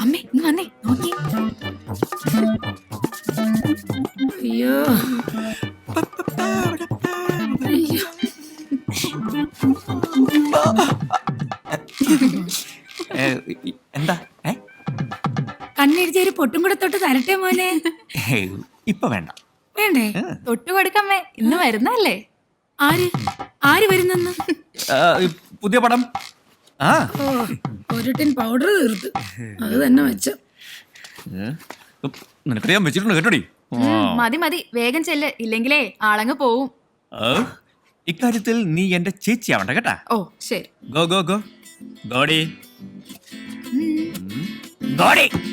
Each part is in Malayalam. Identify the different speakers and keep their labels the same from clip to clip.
Speaker 1: അമ്മേ വന്നേ നോക്കി അയ്യോ.
Speaker 2: ഇപ്പൊ വേണ്ട.
Speaker 1: വേണ്ടേ. തൊട്ട് കൊടുക്കമ്മേ. ഇന്ന് വരുന്നല്ലേ ആര്? ആര് വരുന്നെന്ന്?
Speaker 2: ആ, പുതിയ പടം. ആ.
Speaker 1: ഒരു ടിൻ പൗഡർ തീർത്ത്. അത് തന്നെ വെച്ച.
Speaker 2: ഏ, നിനക്കറിയാൻ വെച്ചിട്ടുണ്ട് കേട്ടോടി? ആ.
Speaker 3: മതി മതി. വേഗം ചെല്ല്. ഇല്ലെങ്കിലേ ആളങ്ങ് പോവും.
Speaker 2: ആ, ഇക്കാര്യത്തിൽ നീ എന്റെ ചേച്ചിയാവണ്ട കേട്ടാ?
Speaker 3: ഓ ശരി.
Speaker 2: Go go go. ഗോഡി. ഗോഡി.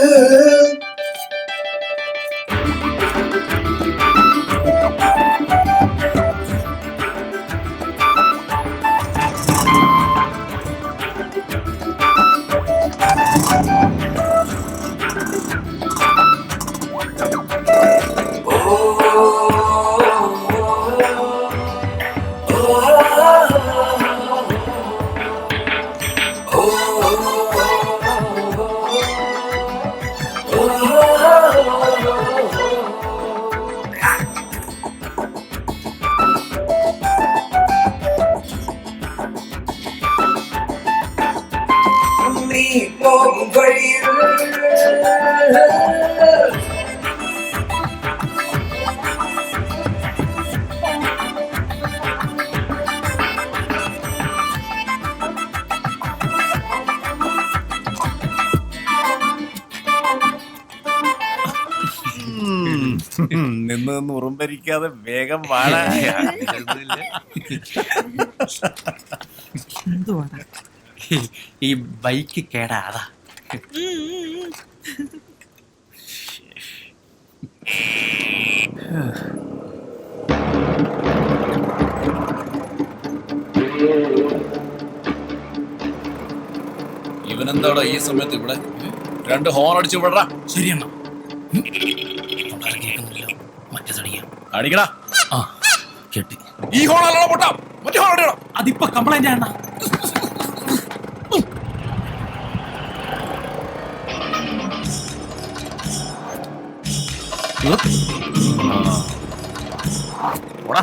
Speaker 4: நிலவு
Speaker 5: നിന്ന് ഉറുമ്പരിക്കാതെ വേഗം വാഴ
Speaker 2: ഈ ബൈക്ക് കേടാ അതാ.
Speaker 5: ഇവനെന്താടാ ഈ സമയത്ത് ഇവിടെ? രണ്ട് ഹോൺ അടിച്ചു വിടറാ
Speaker 6: ശരിയെണ്ണ. കേൾക്കുന്നില്ല. മറ്റേതടിക്കാം.
Speaker 5: അടിക്കടാ.
Speaker 6: ആ കെട്ടി.
Speaker 5: ഈ ഹോൺ അല്ലടാ മറ്റേ അടിക്കണം
Speaker 6: അതിപ്പോ കംപ്ലൈന്റ് ആണ്
Speaker 5: പോടാ.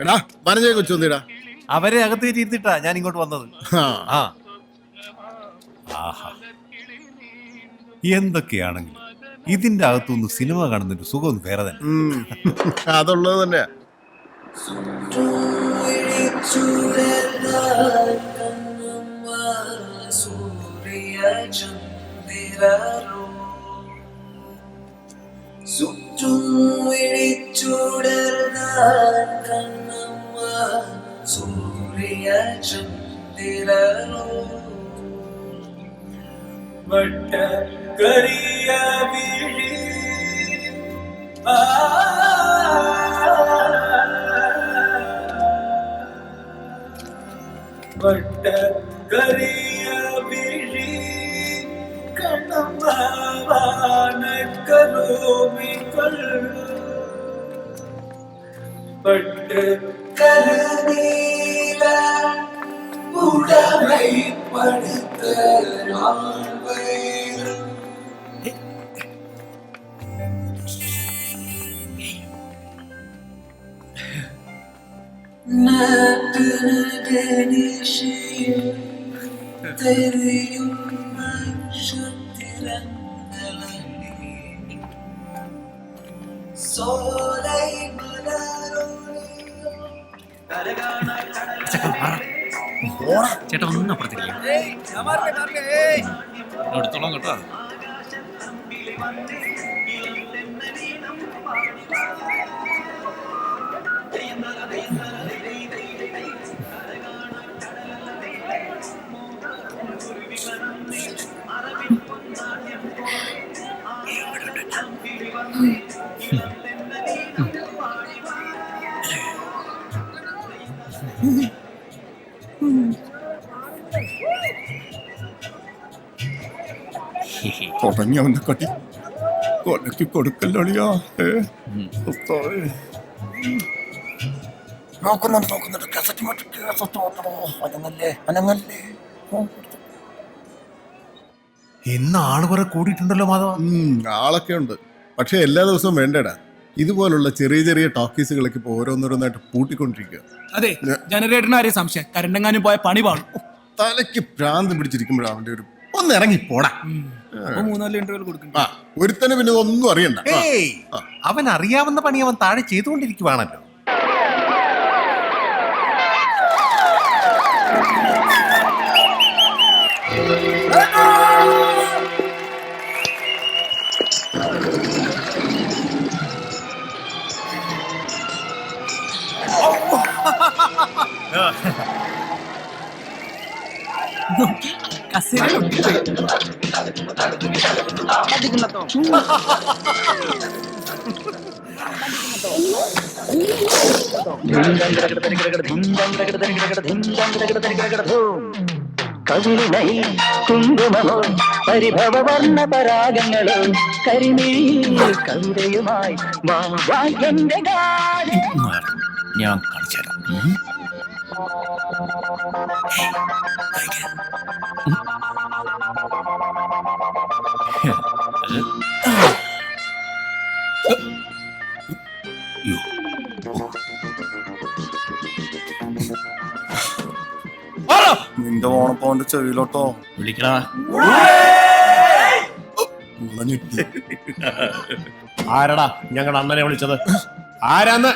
Speaker 7: എടാ പറഞ്ഞേ കൊച്ചൊന്നിടാ
Speaker 5: അവരെ അകത്ത് കയറ്റിയിരുത്തിട്ടാ ഞാൻ ഇങ്ങോട്ട് വന്നത്. ആ. ആഹാ. എന്തൊക്കെയാണെങ്കിലും ഇതിന്റെ അകത്തുനിന്ന് സിനിമ കാണുന്നതിന്റെ സുഖം ഒന്ന് വേറെ തന്നെ.
Speaker 7: അതുള്ളത് வட்ட
Speaker 4: கரிய விழி. வட்ட கரிய விழி. கண்ணம்மாவான கருமிகள் பட்டு கருநீல உடமைப்படுத்த ഗണേശയും തെറിയും നക്ഷത്രങ്ങളെ സോലൈ
Speaker 2: ചേട്ടാ ഒന്നും അപ്പുറത്തിരിക്കും
Speaker 8: എടുത്തോളാം കേട്ടോ.
Speaker 7: തുടങ്ങി അവന്റെ കട്ടി കൊലക്ക് കൊടുക്കല്ലോളിയാ. നോക്കുന്നുണ്ട് നോക്കുന്നുണ്ട്. കസറ്റ് മാറ്റി അനങ്ങല്ലേ അനങ്ങല്ലേ.
Speaker 5: ഇന്ന് ആൾ കുറെ കൂടിയിട്ടുണ്ടല്ലോ മാധവ.
Speaker 7: ആളൊക്കെ ഉണ്ട്. പക്ഷെ എല്ലാ ദിവസവും വേണ്ടടാ. ഇതുപോലുള്ള ചെറിയ ചെറിയ ടോക്കീസുകളൊക്കെ ഇപ്പൊ ഓരോന്നോരോന്നായിട്ട് പൂട്ടിക്കൊണ്ടിരിക്കുക
Speaker 6: അതെ ജനറേറ്ററിന് ആരെയും സംശയം. കരണ്ടെങ്ങാനും പോയ പണി പാടും
Speaker 7: തലയ്ക്ക് ഭ്രാന്ത് പിടിച്ചിരിക്കുമ്പോഴാണ് അവന്റെ ഒരു ഒന്ന് ഇറങ്ങി പോടാ.
Speaker 6: ഒരുത്തന് മൂന്നാൽ ഇന്റർവ്യൂ കൊടുക്കും
Speaker 7: ആ ഒരുത്തനെ പിന്നെ ഒന്നും അറിയണ്ട. ആ.
Speaker 5: ഏയ് അവൻ അറിയാവുന്ന പണി അവൻ താഴെ ചെയ്തുകൊണ്ടിരിക്കുവാണല്ലോ.
Speaker 9: കവിളിനൈ കുങ്കുമമോ പരിഭവവർണ പരാഗങ്ങളോ കരിമീ കവിതയുമായി എന്റെ
Speaker 2: ഞാൻ കാണിച്ചുതരാം ഉം.
Speaker 7: ഓണപ്പോന്റെ ചെവിയിലോട്ടോ.
Speaker 2: വിളിക്കടാ.
Speaker 5: ആരടാ ഞങ്ങളുടെ അണ്ണനെ വിളിച്ചത്? ആരാന്ന്?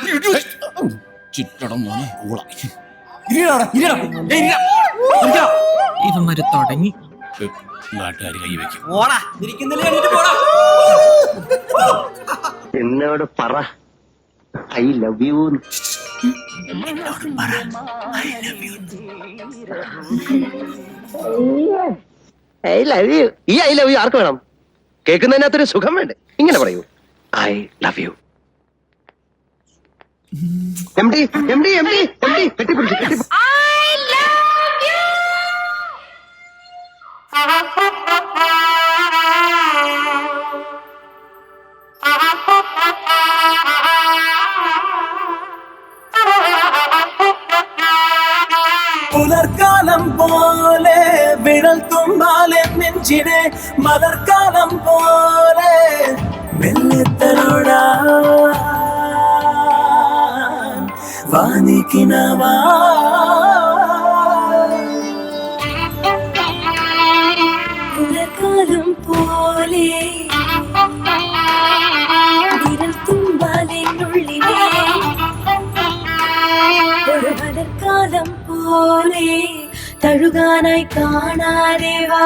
Speaker 6: ചുറ്റടം മോനെ ഊള
Speaker 2: ഇവന്മാര് തുടങ്ങി.
Speaker 6: നാട്ടുകാർ കൈവയ്ക്കും
Speaker 9: എന്നോട് പറ. I love you I love you ഈ ഐ ലവ് യു ആർക്ക് വേണം? കേൾക്കുന്നതിനകത്തൊരു സുഖം വേണ്ടേ? ഇങ്ങനെ പറയൂ. I love you. M D M D M D M D കെട്ടിപ്പിടിച്ചു.
Speaker 10: மலர்காலம் போல
Speaker 11: வெள்ளித்தருடா. வாணிக்கினவா. குளிர்காலம் போலே விரல் தும்பாலே நுள்ளிலே ஒரு மலர்காலம் போலே தழுகானாய்
Speaker 4: காணாரேவா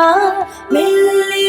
Speaker 4: Million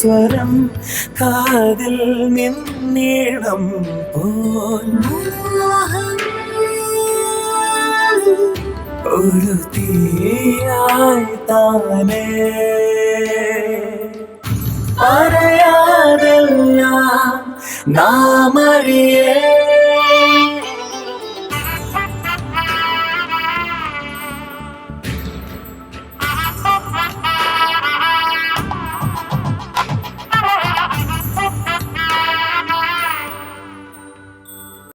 Speaker 4: സ്വരം കാതിൽ നിന്നീളം പോൽ ഒരു തീയായി താനേ. പറയാതെല്ലാം നാമറിയേ.